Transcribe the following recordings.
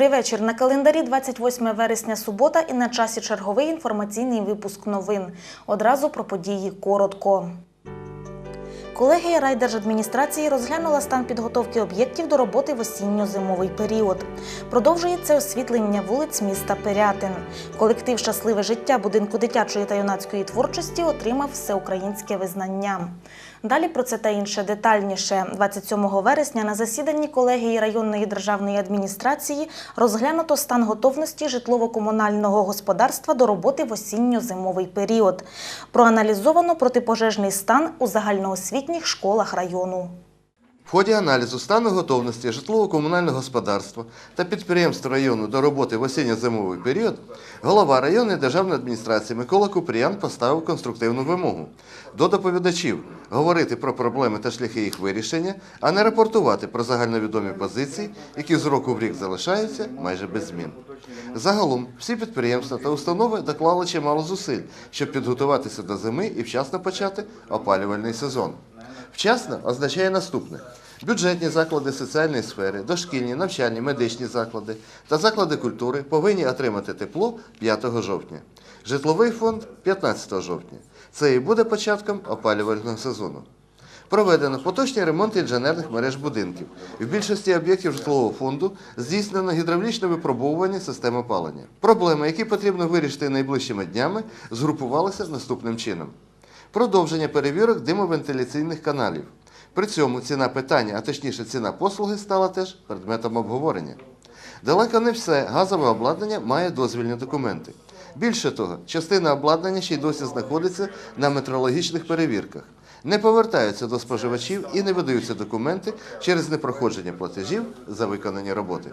Добрий вечір. На календарі 28 вересня субота і на часі черговий інформаційний випуск новин. Одразу про події коротко. Колегія райдержадміністрації розглянула стан підготовки об'єктів до роботи в осінньо-зимовий період. Продовжується освітлення вулиць міста Пирятин. Колектив Щасливе життя будинку дитячої та юнацької творчості отримав всеукраїнське визнання. Далі про це та інше детальніше. 27 вересня на засіданні колегії районної державної адміністрації розглянуто стан готовності житлово-комунального господарства до роботи в осінньо-зимовий період. Проаналізовано протипожежний стан у загальноосвітніх школах району. В ході аналізу стану готовності житлово-комунального господарства та підприємств району до роботи в осінньо-зимовий період голова районної державної адміністрації Микола Купріян поставив конструктивну вимогу до доповідачів говорити про проблеми та шляхи їх вирішення, а не рапортувати про загальновідомі позиції, які з року в рік залишаються майже без змін. Загалом всі підприємства та установи доклали чимало зусиль, щоб підготуватися до зими і вчасно почати опалювальний сезон. Вчасно означає наступне: бюджетні заклади соціальної сфери, дошкільні, навчальні, медичні заклади та заклади культури повинні отримати тепло 5 жовтня. Житловий фонд 15 жовтня. Це і буде початком опалювального сезону. Проведено поточний ремонт інженерних мереж будинків. В більшості об'єктів житлового фонду здійснено гідравлічне випробовування систем опалення. Проблеми, які потрібно вирішити найближчими днями, згрупувалися наступним чином продовження перевірок димовентиляційних каналів. При цьому ціна питання, а точніше ціна послуги, стала теж предметом обговорення. Далеко не все газове обладнання має дозвільні документи. Більше того, частина обладнання ще й досі знаходиться на метрологічних перевірках. Не повертаються до споживачів і не видаються документи через непроходження платежів за виконані роботи.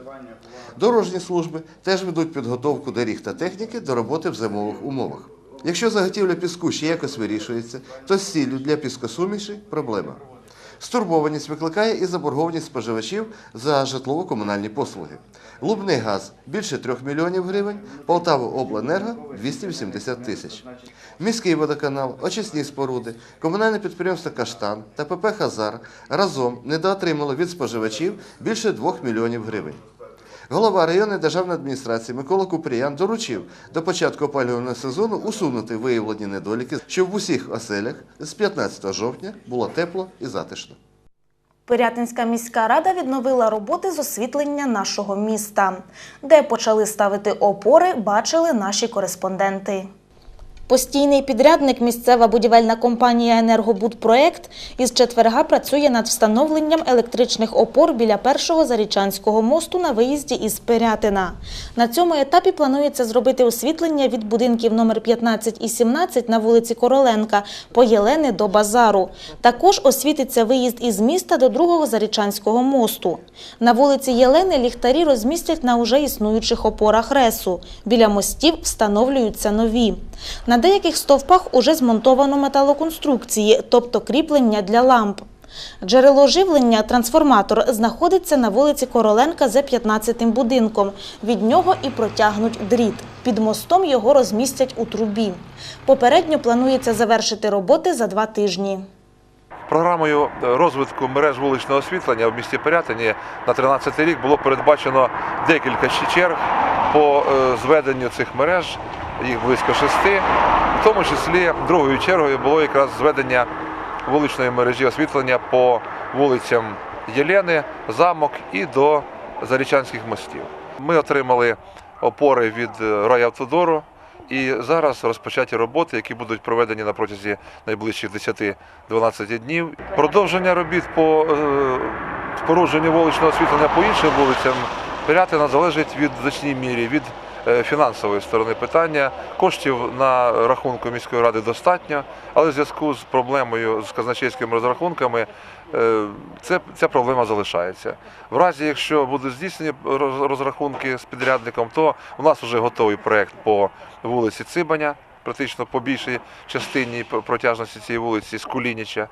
Дорожні служби теж ведуть підготовку доріг та техніки до роботи в зимових умовах. Якщо заготівля піску ще якось вирішується, то з сіллю для піскосуміші проблема. Стурбованість викликає і заборгованість споживачів за житлово-комунальні послуги. Лубний газ більше 3 мільйонів гривень, Полтава-Обленерго 280 тисяч. Міський водоканал, очисні споруди, комунальне підприємство Каштан та ПП Хазар разом недоотримало від споживачів більше 2 мільйонів гривень. Голова районної державної адміністрації Микола Купріян доручив до початку опалювального сезону усунути виявлені недоліки, щоб в усіх оселях з 15 жовтня було тепло і затишно. Пирятинська міська рада відновила роботи з освітлення нашого міста. Де почали ставити опори, бачили наші кореспонденти. Постійний підрядник місцева будівельна компанія «Енергобудпроект» із четверга працює над встановленням електричних опор біля першого Зарічанського мосту на виїзді із Пирятина. На цьому етапі планується зробити освітлення від будинків номер 15 і 17 на вулиці Короленка по Єлени до базару. Також освітиться виїзд із міста до другого Зарічанського мосту. На вулиці Єлени ліхтарі розмістять на уже існуючих опорах РЕСу. Біля мостів встановлюються нові. На деяких стовпах уже змонтовано металоконструкції, тобто кріплення для ламп. Джерело живлення, трансформатор, знаходиться на вулиці Короленка за 15-тим будинком. Від нього і протягнуть дріт. Під мостом його розмістять у трубі. Попередньо планується завершити роботи за два тижні. Програмою розвитку мереж вуличного освітлення в місті Пирятині на 13 рік було передбачено декілька черг по е, зведенню цих мереж, їх близько шести. В тому числі другою чергою було якраз зведення вуличної мережі освітлення по вулицям Єлени, Замок і до Зарічанських мостів. Ми отримали опори від е, райавтодору. І зараз розпочаті роботи, які будуть проведені на протязі найближчих 10-12 днів. Продовження робіт по е, спорудженню вуличного освітлення по іншим вулицям Пирятина залежить від значній мірі від фінансової сторони питання. Коштів на рахунку міської ради достатньо, але в зв'язку з проблемою з казначейськими розрахунками е, це, ця проблема залишається. В разі, якщо будуть здійснені роз- розрахунки з підрядником, то у нас вже готовий проект по вулиці Цибаня, практично по більшій частині протяжності цієї вулиці з Кулініча.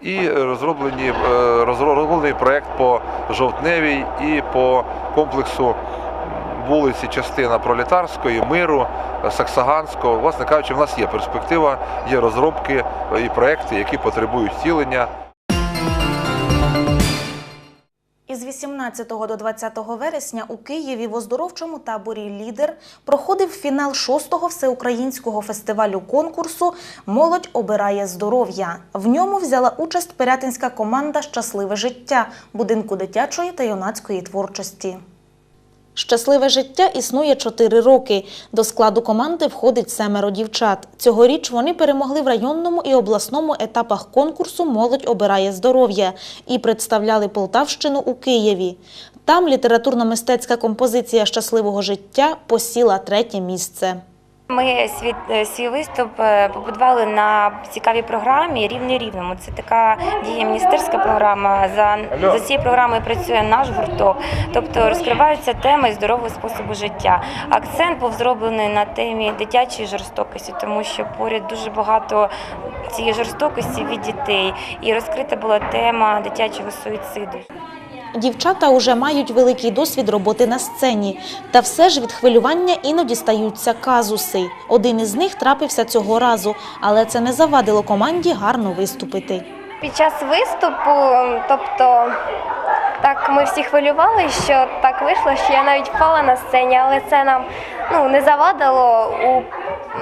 І розроблені, е, розроблений проект по Жовтневій і по комплексу вулиці частина Пролетарської, Миру, Саксаганського. Власне кажучи, в нас є перспектива, є розробки і проекти, які потребують втілення. Із 18 до 20 вересня у Києві в оздоровчому таборі Лідер проходив фінал 6-го всеукраїнського фестивалю конкурсу Молодь обирає здоров'я. В ньому взяла участь пирятинська команда Щасливе життя будинку дитячої та юнацької творчості. Щасливе життя існує 4 роки. До складу команди входить семеро дівчат. Цьогоріч вони перемогли в районному і обласному етапах конкурсу Молодь обирає здоров'я і представляли Полтавщину у Києві. Там літературно-мистецька композиція щасливого життя посіла третє місце. Ми свій, е, свій виступ е, побудували на цікавій програмі Рівний рівному. Це така діє міністерська програма. За, за цією програмою працює наш гурток, тобто розкриваються теми здорового способу життя. Акцент був зроблений на темі дитячої жорстокості, тому що поряд дуже багато цієї жорстокості від дітей, і розкрита була тема дитячого суїциду. Дівчата уже мають великий досвід роботи на сцені. Та все ж від хвилювання іноді стаються казуси. Один із них трапився цього разу, але це не завадило команді гарно виступити. Під час виступу, тобто так ми всі хвилювали, що так вийшло, що я навіть впала на сцені, але це нам ну, не завадило у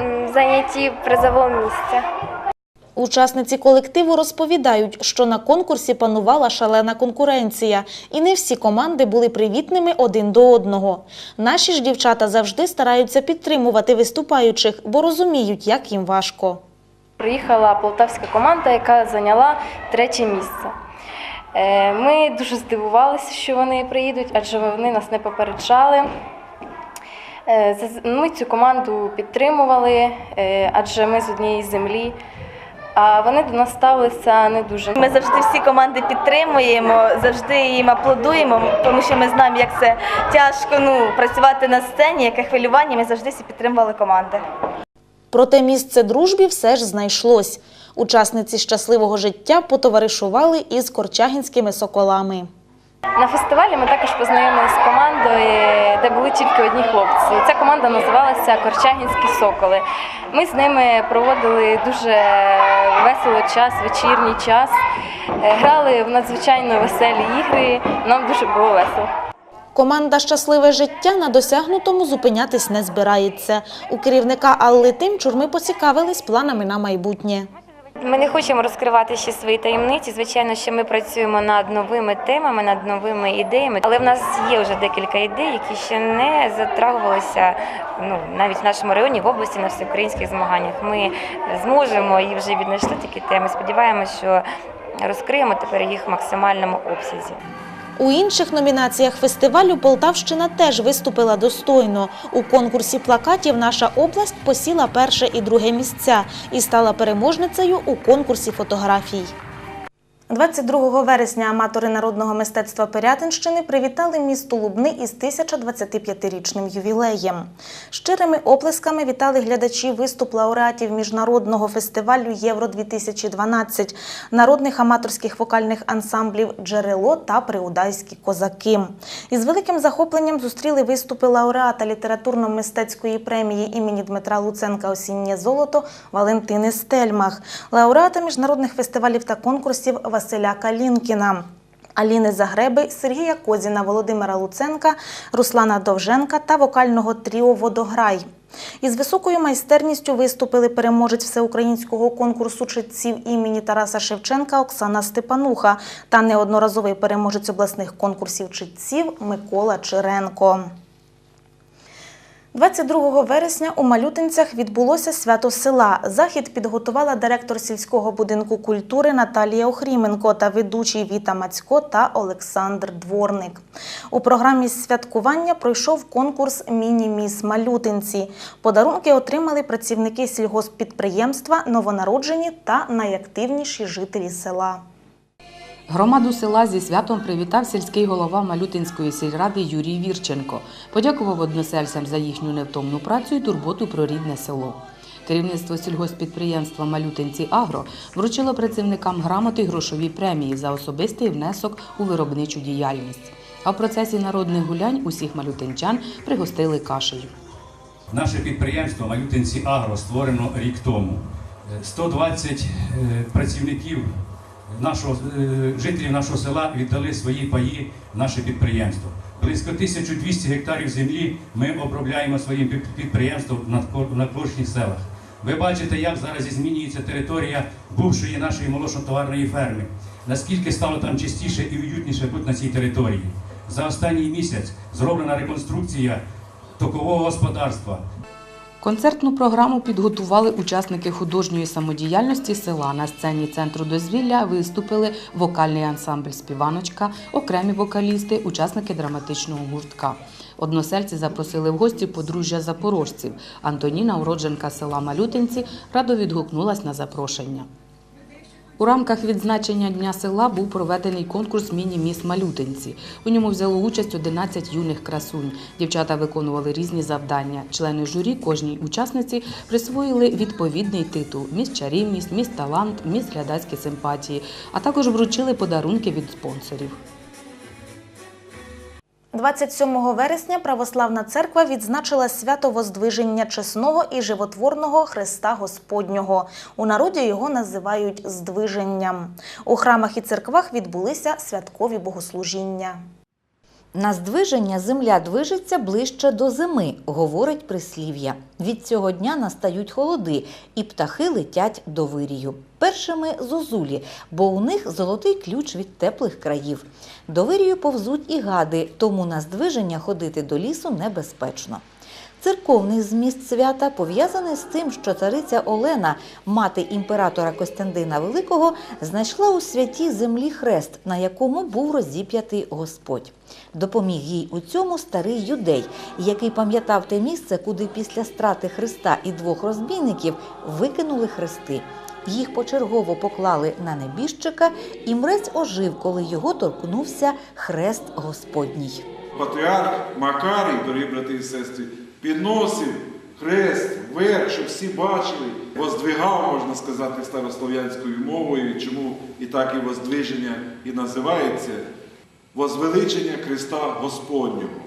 м, зайнятті призового місця. Учасниці колективу розповідають, що на конкурсі панувала шалена конкуренція, і не всі команди були привітними один до одного. Наші ж дівчата завжди стараються підтримувати виступаючих, бо розуміють, як їм важко. Приїхала полтавська команда, яка зайняла третє місце. Е, Ми дуже здивувалися, що вони приїдуть, адже вони нас не попереджали. Е, Ми цю команду підтримували, е, адже ми з однієї землі. А вони до нас ставилися не дуже. Ми завжди всі команди підтримуємо, завжди їм аплодуємо, тому що ми знаємо, як це тяжко ну, працювати на сцені, яке хвилювання. Ми завжди всі підтримували команди. Проте місце дружбі все ж знайшлось. Учасниці щасливого життя потоваришували із корчагінськими соколами. На фестивалі ми також познайомилися з командою, де були тільки одні хлопці. Ця команда називалася Корчагінські Соколи. Ми з ними проводили дуже весело час, вечірній час, Е, грали в надзвичайно веселі ігри. Нам дуже було весело. Команда Щасливе життя на досягнутому зупинятись не збирається. У керівника Алли Тимчур ми поцікавились планами на майбутнє. Ми не хочемо розкривати ще свої таємниці. Звичайно, що ми працюємо над новими темами, над новими ідеями. Але в нас є вже декілька ідей, які ще не затрагувалися ну навіть в нашому районі в області на всеукраїнських змаганнях. Ми зможемо і вже віднайшли такі теми. Сподіваємося, що розкриємо тепер їх в максимальному обсязі. У інших номінаціях фестивалю Полтавщина теж виступила достойно. У конкурсі плакатів наша область посіла перше і друге місця і стала переможницею у конкурсі фотографій. 22 вересня аматори народного мистецтва Пирятинщини привітали місто Лубни із 1025-річним ювілеєм. Щирими оплесками вітали глядачі виступ лауреатів міжнародного фестивалю Євро-2012, народних аматорських вокальних ансамблів Джерело та Приудайські козаки. Із великим захопленням зустріли виступи лауреата літературно-мистецької премії імені Дмитра Луценка Осіннє золото Валентини Стельмах, лауреата міжнародних фестивалів та конкурсів Василя Калінкіна. Аліни Загреби, Сергія Козіна, Володимира Луценка, Руслана Довженка та вокального тріо Водограй. Із високою майстерністю виступили переможець всеукраїнського конкурсу читців імені Тараса Шевченка Оксана Степануха та неодноразовий переможець обласних конкурсів читців Микола Чиренко. 22 вересня у Малютинцях відбулося свято села. Захід підготувала директор сільського будинку культури Наталія Охріменко та ведучий Віта Мацько та Олександр Дворник. У програмі святкування пройшов конкурс Міні-міс Малютинці. Подарунки отримали працівники сільгосппідприємства, новонароджені та найактивніші жителі села. Громаду села зі святом привітав сільський голова Малютинської сільради Юрій Вірченко. Подякував односельцям за їхню невтомну працю і турботу про рідне село. Керівництво сільгоспідприємства Малютинці Агро вручило працівникам грамоти грошові премії за особистий внесок у виробничу діяльність. А в процесі народних гулянь усіх малютинчан пригостили кашею. Наше підприємство Малютинці Агро створено рік тому. Е, 120 е, працівників нашого, е, жителів нашого села віддали свої паї в наше підприємство. Близько 1200 гектарів землі ми обробляємо своїм під- підприємством на кожних селах. Ви бачите, як зараз змінюється територія бувшої нашої молочно-товарної ферми. Наскільки стало там чистіше і уютніше бути на цій території. За останній місяць зроблена реконструкція токового господарства. Концертну програму підготували учасники художньої самодіяльності села. На сцені центру дозвілля виступили вокальний ансамбль Співаночка, окремі вокалісти, учасники драматичного гуртка. Односельці запросили в гості подружжя запорожців. Антоніна, уродженка села Малютинці, радо відгукнулась на запрошення. У рамках відзначення Дня села був проведений конкурс Міні-міс Малютинці. У ньому взяло участь 11 юних красунь. Дівчата виконували різні завдання. Члени журі кожній учасниці присвоїли відповідний титул Міс чарівність, міс талант, міс глядацькі симпатії, а також вручили подарунки від спонсорів. 27 вересня Православна церква відзначила свято Воздвиження чесного і животворного Христа Господнього. У народі його називають здвиженням. У храмах і церквах відбулися святкові богослужіння. На здвиження земля движеться ближче до зими, говорить прислів'я. Від цього дня настають холоди, і птахи летять до вирію. Першими зозулі, бо у них золотий ключ від теплих країв. До вирію повзуть і гади, тому на здвиження ходити до лісу небезпечно. Церковний зміст свята пов'язаний з тим, що цариця Олена, мати імператора Костянтина Великого, знайшла у святій землі хрест, на якому був розіп'ятий Господь. Допоміг їй у цьому старий юдей, який пам'ятав те місце, куди після страти Христа і двох розбійників викинули хрести. Їх почергово поклали на небіжчика, і мрець ожив, коли його торкнувся хрест Господній. Патріарх Макарій, дорогі брати і сестри, підносив хрест вверх, щоб всі бачили, воздвигав, можна сказати, старослов'янською мовою, чому і так і воздвиження і називається возвеличення Христа Господнього.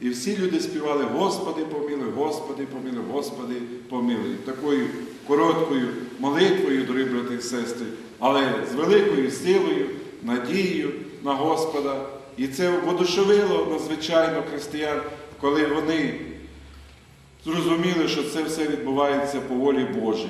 І всі люди співали Господи помилуй, Господи помилуй, Господи помилуй. Такою короткою молитвою, дорогі брати і сестри, але з великою силою, надією на Господа. І це водушевило надзвичайно християн, коли вони зрозуміли, що це все відбувається по волі Божій.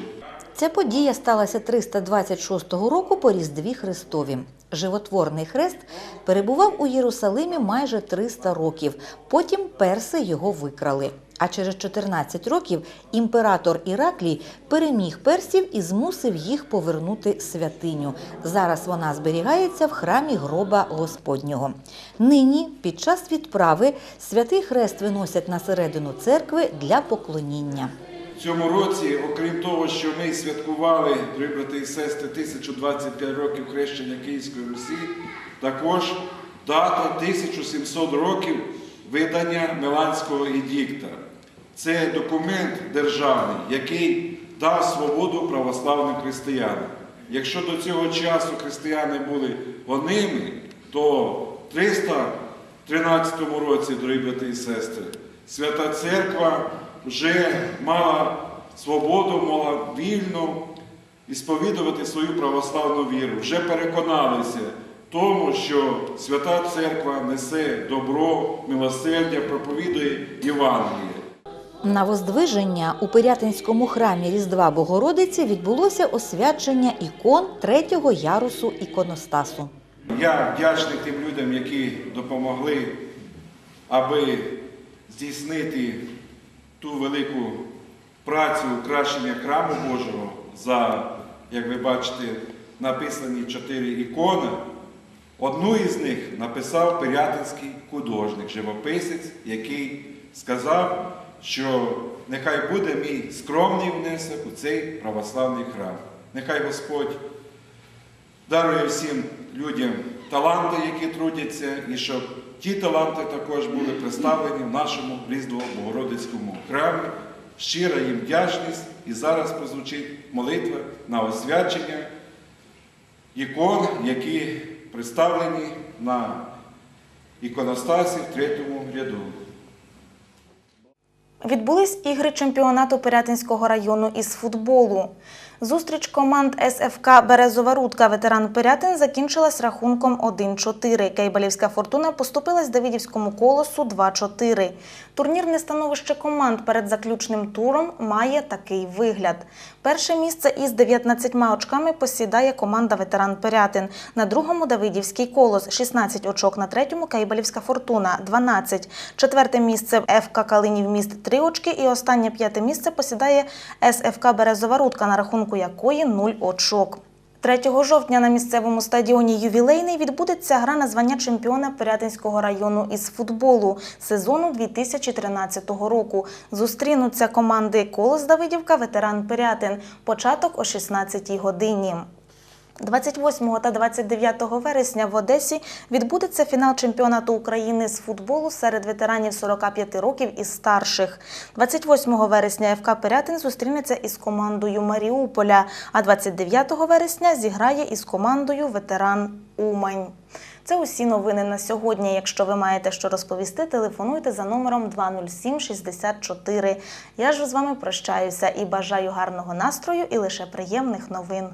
Ця подія сталася 326 року по Різдві Христові. Животворний хрест перебував у Єрусалимі майже 300 років. Потім перси його викрали. А через 14 років імператор Іраклій переміг персів і змусив їх повернути святиню. Зараз вона зберігається в храмі гроба Господнього. Нині, під час відправи, святий хрест виносять на середину церкви для поклоніння. Цьому році, окрім того, що ми святкували, дорогі брати і сестри, 1025 років хрещення Київської Русі, також дата 1700 років видання Миланського едікта. Це документ державний, який дав свободу православним християнам. Якщо до цього часу християни були гоними, то в 313 році, дорогі брати і сестри, Свята Церква вже мала свободу, мала вільно ісповідувати свою православну віру. Вже переконалися тому, що Свята Церква несе добро, милосердя, проповідує Євангеліє. На Воздвиження у Пирятинському храмі Різдва Богородиці відбулося освячення ікон третього ярусу іконостасу. Я вдячний тим людям, які допомогли, аби здійснити ту велику працю украшення храму Божого за, як ви бачите, написані чотири ікони. Одну із них написав пирятинський художник, живописець, який сказав, що нехай буде мій скромний внесок у цей православний храм. Нехай Господь дарує всім людям таланти, які трудяться, і щоб ті таланти також були представлені в нашому Різдво Богородицькому храмі. Щира їм вдячність і зараз прозвучить молитва на освячення ікон, які представлені на іконостасі в третьому ряду. Відбулись ігри чемпіонату Пирятинського району із футболу. Зустріч команд СФК Березова Рудка ветеран Пирятин закінчилась рахунком 1-4. Кейбалівська фортуна поступилась Давидівському колосу 2-4. Турнірне становище команд перед заключним туром має такий вигляд. Перше місце із 19 очками посідає команда ветеран Пирятин. На другому Давидівський колос 16 очок, на третьому Кейбалівська фортуна 12. Четверте місце ФК Калинів міст 3 очки і останнє п'яте місце посідає СФК Березова Рудка, на рахунку якої 0 очок. 3 жовтня на місцевому стадіоні Ювілейний відбудеться гра на звання чемпіона Пирятинського району із футболу сезону 2013 року. Зустрінуться команди Колос Давидівка, ветеран Пирятин. Початок о 16 годині. 28 та 29 вересня в Одесі відбудеться фінал чемпіонату України з футболу серед ветеранів 45 років і старших. 28 вересня ФК Пирятин зустрінеться із командою Маріуполя, а 29 вересня зіграє із командою ветеран Умань. Це усі новини на сьогодні. Якщо ви маєте що розповісти, телефонуйте за номером 20764. Я ж з вами прощаюся і бажаю гарного настрою і лише приємних новин.